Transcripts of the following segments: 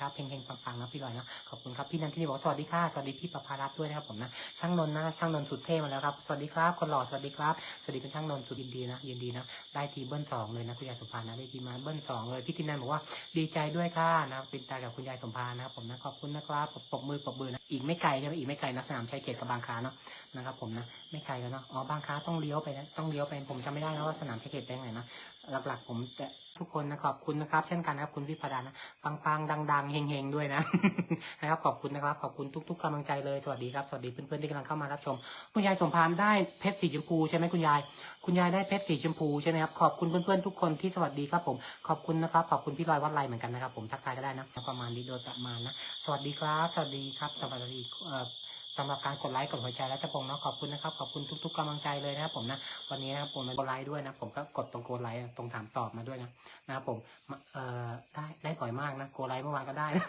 ครับเพลงเพลงปังๆนะพี่ลอยนะขอบคุณครับพี่นันที่บอกสวัสดีค่ะสวัสดีพี่ประภารัตน์ด้วยนะครับผมนะช่างนนท์นะช่างนนท์สุดเท่มาแล้วครับสวัสดีครับคนหล่อสวัสดีครับสวัสดีเป็นช่างนนท์สุดยินดีนะยินดีนะได้ทีเบิ้ลสองเลยนะคุณยายสมพานนะได้ทีมาเบิ้ลสองเลยพี่ตินันบอกว่าดีใจด้วยค่ะนะติดตากับคุณยายสมพานนะครับผมนะขอบคุณนะครับปรบมือปรบมือนะอีกไม่ไกลใช่ไหมอีกไม่ไกลนะสนามชัยเขตกับบางคาเนาะนะครับผมนะไม่ไกลแล้วเนาะอ๋อบางคาต้องเลี้ยวไปนะต้องเลี้ยวไปผมจำไม่ได้นะว่าสนามชัยเขตเป็นไงนะ หลัก ๆ ผมจะทุกคนนะขอบคุณนะครับ เช่นกันนะครับ คุณพิพดานะปังๆดังๆเฮงๆด้วยนะนะครับ ขอบคุณนะครับ ขอบคุณทุก ๆกำลังใจเลยสวัสดีครับสวัสดีเพื่อนๆที่กำลังเข้ามารับชม คุณยายสมพานได้เพชรสีชมพูใช่ไหมคุณยาย คุณยายได้เพชรสีชมพูใช่ไหมครับขอบคุณเพื่อนๆทุกคนที่สวัสดีครับผมขอบคุณนะครับขอบคุณพี่ลอยวัดไลเหมือนกันนะครับ ผมทักทายก็ได้นะประมาณนี้โดยประมาณนะ สวัสดีครับ สวัสดีครับสวัสดีเอ่อ สำหรับการกดไลค์กดหัวใจและจะพงเนาะขอบคุณนะครับขอบคุณทุก ๆกำลังใจเลยนะครับผมนะวันนี้นะครับผมมากดไลค์ด้วยนะผมก็กดตรงกดไลค์ตรงถามตอบมาด้วยนะนะครับผมเอ่อได้ได้บ่อยมากนะโกไลท์เมื่อวานก็ได้นะ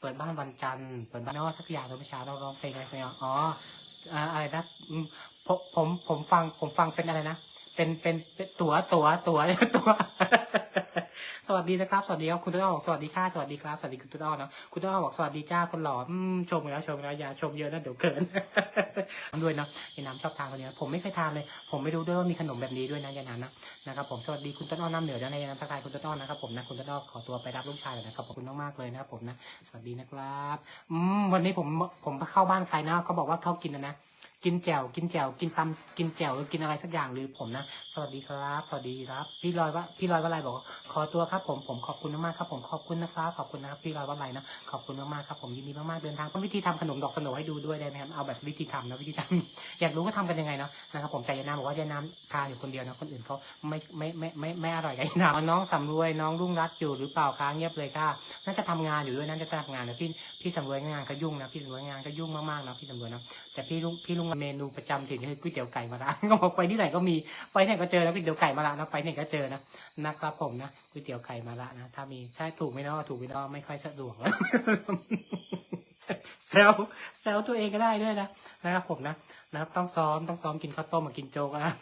เปิดบ้านวันจันทร์เปิดบ้านนอกสักอย่างตอนเช้าเราร้องเพลงอะไรไปอะอ๋ออะไรนะผมผมผมฟังผมฟังเป็นอะไรนะเป็นเป็นเป็นตัวตัวตัวตัว สวัสดีนะครับ สวัสดีครับคุณต้นอ้อบอกสวัสดีค่ะสวัสดีครับ สวัสดีคุณต้นอ้อนะคุณต้นอ้อบอกสวัสดีจ้าคนหล่ออืมชมแล้วชมแล้วอย่าชมเยอะนะเดี๋ยวเกินด้วยนะยายน้ำชอบทานคนนี้ผมไม่เคยทานเลย ผมไม่รู้ด้วยว่ามีขนมแบบนี้ด้วยนะยายน้ำนะนะครับผมสวัสดีคุณต้นอ้อน้ำเหนือด้วยนะทักทายคุณต้นอ้อนะครับผมนะคุณต้นอ้อขอตัวไปรับลูกชายก่อนนะครับขอบคุณมากๆเลยนะครับผมนะ สวัสดีนะครับอืมวันนี้ผมผมเข้าบ้านใครนะเขาบอกว่าเขากินนะนะ กินแจ่วกินแจ่วกินตำกินแจ่วหรือกินอะไรสักอย่างหรือผมนะสวัสดีครับ สวัสดีครับ พี่ลอยว่าพี่ลอยว่าอะไรบอกว่าขอตัวครับ ผมผมขอบคุณมากครับ ผมขอบคุณนะครับขอบคุณนะครับพี่ลอยว่าอะไรนะขอบคุณมากๆครับผมยินดีมากๆเดินทางก็วิธีทำขนมดอกสโหนให้ดูด้วยได้ไหมครับเอาแบบวิธีทำนะวิธีทำอยากรู้ว่าทำกันยังไงเนาะนะครับผมแต่ยายน้ำบอกว่ายายน้ำทานอยู่คนเดียวนะคนอื่นเขาไม่ไม่ไม่ไม่ไม่อร่อยกับยายน้ำน้องสำรวยน้องรุ่งรัตอยู่หรือเปล่าคะเงียบเลยค่ะน่าจะทำงานอยู่ด้วยน่าจะทำงานนะพี่พี่สำรวยงานก็ยุ่งนะพี่สำรวยงานก็ยุ่งมากๆนะพี่สำรวยนะแต่พี่ลุงพี่ลุงเมนูประจำถิ่นคือก๋วยเตี๋ยวไก่มาละก็บอกไปที่ไหนก็มีไปไหนก็เจอนะก๋วยเตี๋ยวไก่มาละนะไปไหนก็เจอนะนะครับผมนะก๋วยเตี๋ยวไก่มาละนะถ้ามีถ้าถูกไม่นอถูกไม่นอไม่ค่อยสะดวกแซวแซวตัวเองก็ได้ด้วยนะนะครับผมนะนะครับต้องซ้อมต้องซ้อมกินข้าวต้มกับกินโจ๊กนะ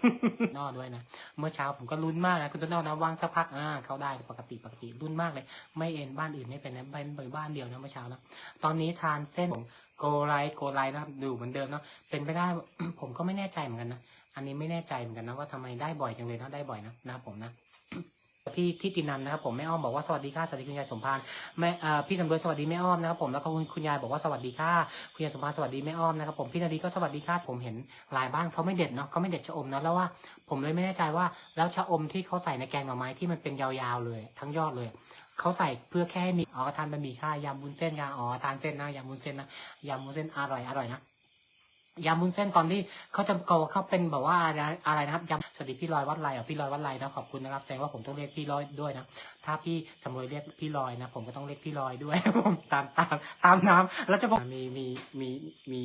นอด้วยนะเมื่อเช้าผมก็ลุ้นมากนะคุณต้นนอกนะวางสักพักอ่าเขาได้ปกติปกติลุ้นมากเลย ไม่เอ็นบ้านอื่นไม่เป็นนะเป็นบ้านเดียวนะเมื่อเช้านะตอนนี้ทานเส้น โกไลโกไลนะครับดูเหมือนเดิมเนาะเป็นไปได้ผมก็ไม่แน่ใจเหมือนกันนะอันนี้ไม่แน่ใจเหมือนกันนะว่าทำไมได้บ่อยจังเลยนะได้บ่อยนะนะครับผมนะพี่ทิตินันนะครับผมแม่อ้อมบอกว่าสวัสดีค่ะสวัสดีคุณยายสมพานแม่เอ่อพี่สำรวยสวัสดีแม่อ้อมนะครับผมแล้วก็คุณคุณยายบอกว่าสวัสดีค่ะคุณยายสมพานสวัสดีแม่อ้อมนะครับผมพี่นาดีก็สวัสดีค่ะผมเห็นหลายบ้านเขาไม่เด็ดเนาะเขาไม่เด็ดชะอมเนาะแล้วว่าผมเลยไม่แน่ใจว่าแล้วชะอมที่เขาใส่ในแกงหน่อไม้ที่มันเป็นยาวๆเลย ทั้งยอดเลย เขาใส่เพื่อแค่ให้มีอ๋อทานบะหมี่ค่ะยำบุญเส้นค่ะอ๋อทานเส้นนะยำบุญเส้นนะยำบุญเส้นอร่อยอร่อยนะยำมุ้นเส้นตอนที่เขาจะกเขาเป็นแบบว่าอะไรอะไรนะครับยำสวัสดีพี่ลอยวัดไรอะพี่ลอยวัดไรนะขอบคุณนะครับแสดงว่าผมต้องเรียกพี่ลอยด้วยนะถ้าพี่สำรวยเรียกพี่ลอยนะ ผมก็ต้องเรียกพี่ลอยด้วยผมตามตามตามน้ำแล้วจะบอกมีมีมีมี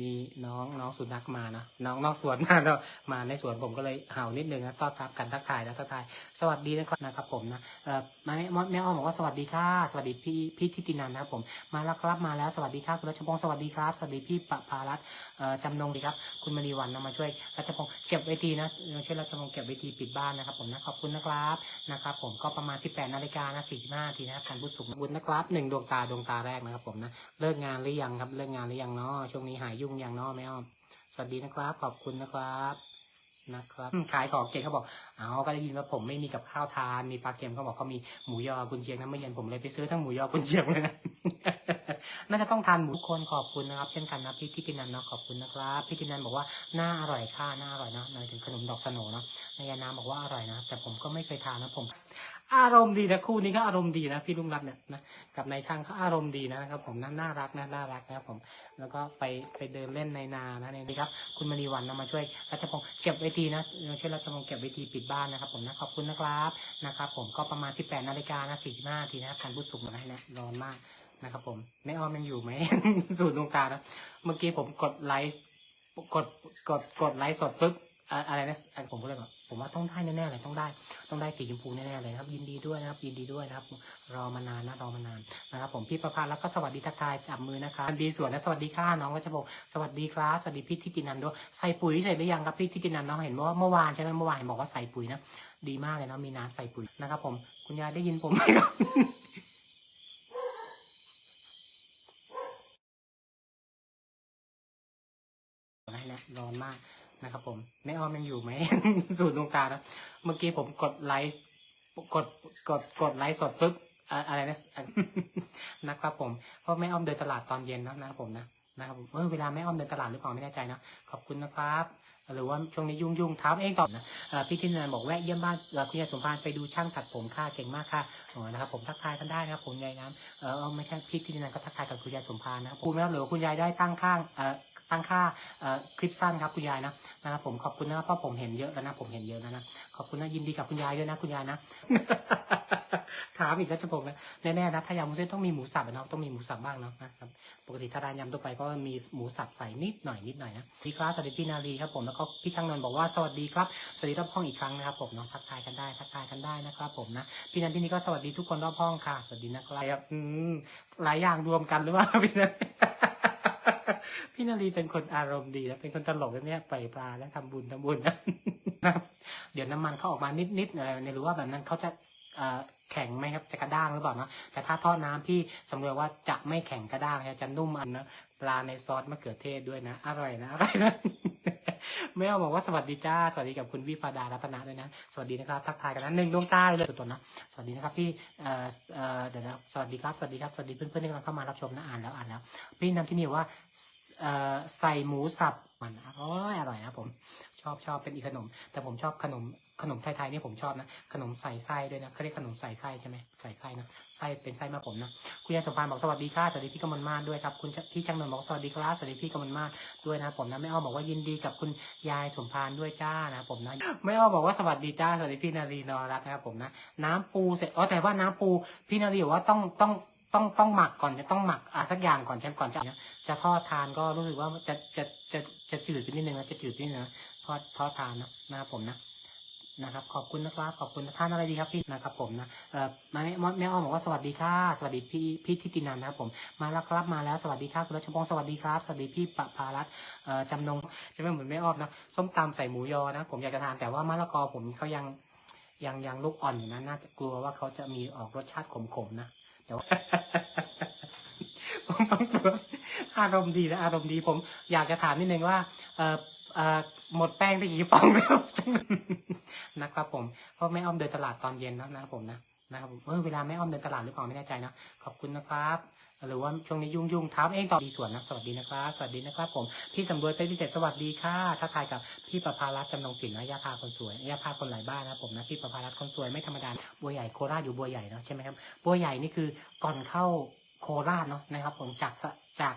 มีน้องน้องสุนัขมานะน้องนอกสวนมาแล้วมาในสวนผมก็เลยเห่านิดนึงนะต้อนรับกันทักทายนะทักทายสวัสดีนะครับนะครับผมนะเอ่อแม่แม่อ้อมบอกว่าสวัสดีค่ะสวัสดีพี่พี่ทิตินันนะครับผมมาแล้วครับมาแล้วสวัสดีครับคุณรัชพงศ์สวัสดีครับสวัสดีพี่ปภารัตน์ จำนงดีครับ คุณมณีวันนะมาช่วยรัชพงศ์เก็บเวทีนะช่วยรัชพงศ์เก็บเวทีปิดบ้านนะครับ ผมนะขอบคุณนะครับนะครับ ผมก็ประมาณ 18นาฬิกานะ45นาทีนะครับการพูดสุขบุญนะครับหนึ่งดวงตาดวงตาแรกนะครับ ผมนะเลิกงานหรือยังครับเลิกงานหรือยังเนาะช่วงนี้หายยุ่งยังเนาะแม่อ้อมสวัสดีนะครับ ขอบคุณนะครับนะครับขายของเก่งเขาบอกเอาก็ได้ยินว่าผมไม่มีกับข้าวทาน มีปลาเค็มเขาบอกเขามีหมูยอกุนเชียงนะเมื่อเย็นผมเลยไปซื้อทั้งหมูยอกุนเชียงเลยนะ น่าจะต้องทานหมูทุกคนขอบคุณนะครับ เช่นกันนะพี่ทิตินันเนาะขอบคุณนะครับพี่ทิตินันบอกว่าน่าอร่อยค่ะน่าอร่อยนะหมายถึงขนมดอกสโนเนาะนายนาบอกว่าอร่อยนะแต่ผมก็ไม่เคยทานนะผม อารมณ์ดีนะคู่นี้ก็อารมณ์ดีนะพี่ลุงรัตน์เนี่ยนะกับนายช่างเขาอารมณ์ดีนะครับ ผมน่าน่ารักนะน่ารักนะครับผมแล้วก็ไปไปเดินเล่นในนานะนี่ครับ คุณมณีวันนะมาช่วยรัชพงศ์เก็บเวทีนะช่วยรัชพงศ์เก็บเวทีปิดบ้านนะครับ ผมนะขอบคุณนะครับนะครับ ผมก็ประมาณ 18นาฬิกานะ45นาทีนะครับการพูดสุกมาให้นะร้อนมาก นะครับผมแม่อ้อมยังอยู่ไหม สูตรดวงตานะเมื่อกี้ผมกดไลฟ์กดกดกดไลฟ์สดปุ๊บอะไรนะผมก็เลยบอกผมว่าต้องได้แน่ๆเลยต้องได้ ต้องได้สีชมพูแน่ๆเลยครับ ยินดีด้วยนะครับ ยินดีด้วยนะครับ รอมานานนะรอมานานนะครับ ผมพี่ประภาแล้วก็สวัสดีทักทายจับมือนะครับดีสวนนะสวัสดีค่ะน้องก็จะบอกสวัสดีครับสวัสดีพี่ทิตินันด้วยใส่ปุ๋ยใส่หรือยังครับพี่ทิตินันน้องเห็นว่าเมื่อวานใช่ไหมเมื่อวานเห็นบอกว่าใส่ปุ๋ยนะดีมากเลยนะมีน้ำใส่ปุ๋ยนะครับ ผมคุณยายได้ยินผมไหมครับ ผ ร้อนมาก นะครับผมแม่อ้อมยังอยู่ไหม สูตรดวงตานะเมื่อกี้ผมกดไลค์กดกดกดไลค์สดปุ๊บอะไรนะนะครับผมเพราะแม่อ้อมเดินตลาดตอนเย็นนะนะครับผมนะนะครับเออเวลาแม่อ้อมเดินตลาดหรือเปล่าไม่แน่ใจนะขอบคุณนะครับหรือว่าช่วงนี้ยุ่งยุ่งๆถามเองตอบนะเอ่อพี่ทินันบอกแวะเยี่ยมบ้านคุณยายสมพานไปดูช่างตัดผมค่ะเก่งมากค่ะนะครับผมทักทายกันได้นะครับผมยายน้ำเออไม่ใช่พี่ทินันก็ทักทายกับคุณยายสมพานนะครับคุณแม่หรือคุณยายได้ตั้งข้างเออ ตั้งค่าคลิปสั้นครับคุณยายนะนะครับผมขอบคุณนะเพราะผมเห็นเยอะแล้วนะผมเห็นเยอะแล้วนะขอบคุณนะยินดีกับคุณยายด้วยนะคุณยายนะถามอีกแล้วจะผมนะแน่ๆนะถ้ายำมุ้นเส้นต้องมีหมูสับนะต้องมีหมูสับบ้างเนาะนะครับปกติถ้าร้านยำทั่วไปก็มีหมูสับใส่นิดหน่อยนิดหน่อยนะสวัสดีครับสวัสดีพี่นาลีครับผมแล้วก็พี่ช่างนนท์บอกว่าสวัสดีครับสวัสดีรอบห้องอีกครั้งนะครับผมเนาะทักทายกันได้ทักทายกันได้นะครับผมนะพี่นันที่นี่ก็สวัสดีทุกคนรอบห้องค่ะสวัสดีนะครับอืมหลายอย่างรวมกันหรือว่าพี่นัน พี่นาลีเป็นคนอารมณ์ดีนะเป็นคนตลกนะเนี่ยปปลาและทำบุญทำบุญนะเดี๋ยวน้ำมันเขาออกมานิดๆอะไรไม่รู้ว่าแบบนั้นเขาจะแข็งไหมครับจะกระด้างหรือเปล่านะแต่ถ้าทอดน้ำพี่สำรวจว่าจะไม่แข็งกระด้างนะจะนุ่มอันนะปลาในซอสมะเขือเทศด้วยนะอร่อยนะอร่อยนะไม่เอาบอกว่าสวัสดีจ้า สวัสดีกับคุณวิพาดารัตนะด้วยนะ สวัสดีนะครับ ทักทายกันนะหนึ่งดวงตาเลยตัวๆนะ สวัสดีนะครับพี่เอ่อเอ่อเดี๋ยวนะ สวัสดีครับ สวัสดีครับ สวัสดีเพื่อนๆที่กำลังเข้ามารับชมนะ อ่านแล้วอ่านแล้ว พี่นำที่นี่ว่า ใส่หมูสับมันอร่อยอร่อยนะผมชอบชอบเป็นอีกขนม แต่ผมชอบขนมขนมไทยๆนี่ผมชอบนะ ขนมใส่ไส้ด้วยนะเขาเรียกขนมใส่ไส้ใช่ไหมใส่ไส้นะไส้เป็นไส้มะผมนะคุณยายสมพานบอกสวัสดีค่ะสวัสดีพี่กมลมาด้วยครับคุณพี่จังนนท์บอกสวัสดีครับสวัสดีพี่กมลมาด้วยนะผมนะแม่อ้อบอกว่ายินดีกับคุณยายสมพานด้วยจ้านะผมนะแม่อ้อบอกว่าสวัสดีจ้าสวัสดีพี่นารีนอรัตนะครับผมนะ น้ำปูเสร็จอ๋อแต่ว่าน้ำปูพี่นารีบอกว่าต้องต้อง ต้องต้องหมักก่อนจะต้องหมักอะสักอย่างก่อนใช่ก่อนจะจะทอดทานก็รู้สึกว่าจะจะจะจะจืดไปนิดนึงนะจะจืดไปนิดนึงนะทอดทอดทานนะนะครับผมนะนะครับขอบคุณนะครับขอบคุณท่านอะไรดีครับพี่นะครับผมนะเอ่อแม่แม่แม่อ้อมบอกว่าสวัสดีค่ะสวัสดีพี่พี่ทิตินันนะครับผมมาแล้วครับมาแล้วสวัสดีครับคุณรัชพงศ์สวัสดีครับสวัสดีพี่ปะพารัตน์เอ่อจำนงใช่ไหมเหมือนแม่อ้อมนะส้มตำใส่หมูยอนะผมอยากจะทานแต่ว่ามะละกอผมเขายังยังยังลูกอ่อนอยู่นะน่าจะกลัวว่าเขาจะมีออกรสชาติขมๆนะ แต่ว่าผมต้องกลัวอารมณ์ดีนะอารมณ์ดีผมอยากจะถามนิดนึงว่าเออเออหมดแป้งไปกี่ฟองแล้วนะครับผมเพราะแม่อ้อมเดินตลาดตอนเย็นนะนะครับผมนะนะครับเออเวลาแม่อ้อมเดินตลาดหรือเปล่าไม่แน่ใจนะขอบคุณนะครับ หรือว่าช่วงนี้ยุ่งยุ่งๆถามเองต่อดีส่วนนะสวัสดีนะครับ สวัสดีนะครับ ผมพี่สำรวยเป็นพิเศษสวัสดีค่ะทักทายกับพี่ประภารัตน์จำนงศิลป์นะยาพาคนสวยยาพาคนหลายบ้านนะผมนะพี่ประภารัตน์คนสวยไม่ธรรมดาบัวใหญ่โคราชอยู่บัวใหญ่เนาะใช่ไหมครับบัวใหญ่นี่คือก่อนเข้าโคราชเนาะนะครับ ผมจากจาก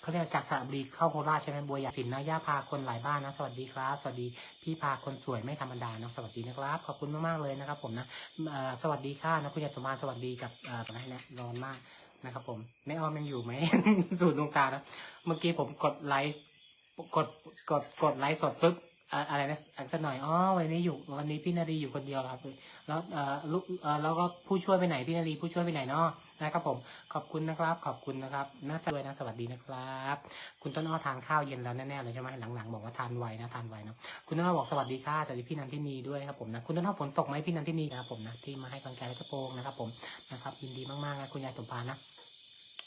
เขาเรียกจากสระบุรีเข้าโคราชใช่ไหมบัวใหญ่ศิลป์นะย่าพาคนหลายบ้านนะสวัสดีครับ สวัสดีพี่พาคนสวยไม่ธรรมดาเนาะสวัสดีนะครับขอบคุณมากๆเลยนะครับ ผมนะสวัสดีค่ะนะคุณยายสมานสวัสดีกับเอ่อนะเนี่ยร้อนมาก นะครับผมแม่ออมยังอยู่ไหม สูตรดวงตานะเมื่อกี้ผมกดไลค์กดกดกดไลค์สดปุ๊บอะไรนะอันสักหน่อยอ๋อวันนี้อยู่วันนี้พี่นาดีอยู่คนเดียวครับ แล้วเอ่อลูกเอ่อแล้วก็ผู้ช่วยไปไหนพี่นาดีผู้ช่วยไปไหนเนาะนะครับผมขอบคุณนะครับ ขอบคุณนะครับน่าจะด้วยนะสวัสดีนะครับ คุณต้นอ้อทานข้าวเย็นแล้วแน่ๆเลยใช่ไหมหลังๆบอกว่าทานไวนะทานไวนะคุณต้นอ้อบอกสวัสดีค่ะสวัสดีพี่นันทินีด้วยครับผมนะคุณต้นอ้อฝนตกไหมพี่นันทินีนะครับผมนะที่มาให้กำลังใจและกระโปรงนะครับผมนะครับยินดีมากๆนะคุณยายสมพานะ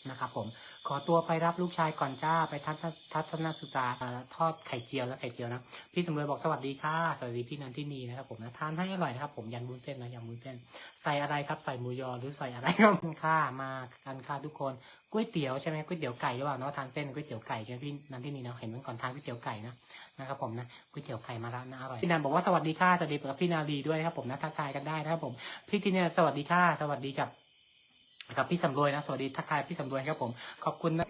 นะครับผมขอตัวไปรับลูกชายก่อนจ้าไปทัศนทัศนศึกษาเอ่อทอดไข่เจียวและไข่เจียวนะพี่สำรวยบอกสวัสดีค่ะสวัสดีพี่นันทินีนะครับผมนะทานให้อร่อยนะครับผมยันบุญเส้นนะยันบุญเส้น ใส่อะไรครับใส่หมูยอหรือใส่อะไรครับค่ะมากันค่ะทุกคนก๋วยเตี๋ยวใช่ไหมก๋วยเตี๋ยวไก่หรือเปล่าเนาะทานเส้นก๋วยเตี๋ยวไก่ใช่ไหมพี่นันที่นี่เนาะเห็นเมื่อก่อนทานก๋วยเตี๋ยวไก่นะนะครับผมนะก๋วยเตี๋ยวไก่มาแล้วนะอร่อยพี่นันบอกว่าสวัสดีค่ะสวัสดีกับพี่นาลีด้วยครับผมนะทักทายกันได้นะครับผมพี่ที่เนี่ยสวัสดีค่ะสวัสดีกับ กับพี่สำรวยนะ สวัสดีทักทายพี่สำรวยครับผม ขอบคุณนะ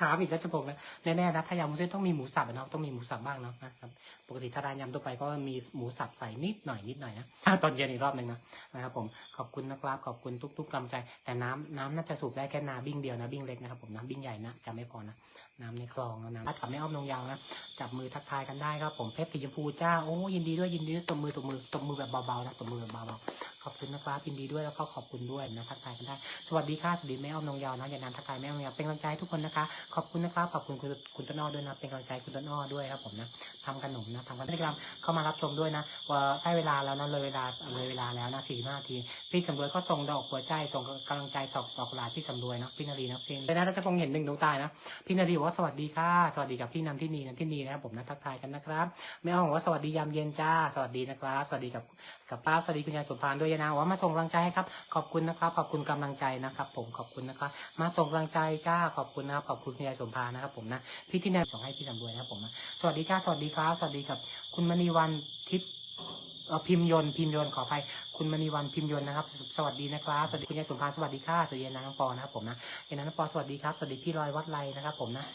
ถามอีกแล้วจะผมนะแน่ๆนะถ้ายำมุ้นเส้นต้องมีหมูสับเนาะต้องมีหมูสับบ้างเนาะนะครับปกติถ้าร้านยำทั่วไปก็มีหมูสับใส่นิดหน่อยนิดหน่อยนะตอนเย็นอีกรอบหนึ่งนะนะครับผมขอบคุณนะครับขอบคุณทุกๆกำลังใจ แต่น้ำน้ำน่าจะสูบได้แค่นาบิ้งเดียวนะบิ้งเล็กนะครับผมน้ำบิ้งใหญ่นะจะไม่พอนะน้ำในคลองนะถ้าขับไม่อ้อมลงยาวนะ จับมือทักทายกันได้ครับผมเพชรสีชมพูจ้าโอ้ยินดีด้วยยินดีด้วยตบมือตบมือตบมือแบบเบาๆนะตบมือแบบเบาๆขอบคุณนะครับยินดีด้วยแล้วก็ขอบคุณด้วยนะทักทายกันได้ สวัสดีค่ะสวัสดีแม่อ้อมนงยาวนะอย่านานทักทายแม่อ้อมนงยาวเป็นกำลังใจทุกคนนะคะขอบคุณนะครับขอบคุณคุณคุณต้นอ้อด้วยนะเป็นกำลังใจคุณต้นอ้อด้วยครับผมนะทำขนมนะทำขนมกรรมเข้ามารับชมด้วยนะว่าได้เวลาแล้วนะเลยเวลาเลยเวลาแล้วนะสี่ห้าทีพี่สำรวยก็ส่งดอกหัวใจส่งกำลังใจสอบดอกกุหลาบพี่สำรวยนะพี่นารีนะเพลงเลยนะถ้าคงเห็นหนึ่งดวงตานะพี่นารีบอกว่าสวัสดีค่ะสวัสดีกับพี่นันที่นีนันที่นีนะครับผมนะทักทายกันนะครับแม่อ้อมบอกว่าสวัสดียามเย็นจ้า สวัสดีนะครับ สวัสดีกับกับป้าสวัสดีคุณยายสมพานด้วยนะว่ามาส่งกำลังใจให้ครับ ขอบคุณนะครับ ขอบคุณกำลังใจนะครับ ผมขอบคุณนะครับ มาส่งกำลังใจจ้าขอบคุณนะครับขอบคุณคุณยายสมพานนะครับ ผมนะพี่ที่แนบส่งให้พี่สำรวยนะครับผมนะสวัสดีจ้าสวัสดีครับสวัสดีกับ คุณมณีวันทิพย์เอ่อพิมพ์ยนพิมพ์ยนขออภัยคุณมณีวันพิมพ์ยนนะครับ สวัสดีนะครับสวัสดีคุณยายสมพานสวัสดีค่ะสวัสดียานางปอนะครับผมนะยายนางปอสวัสดีครับสวัสดีพี่ลอยวัดไรนะครับผมนะ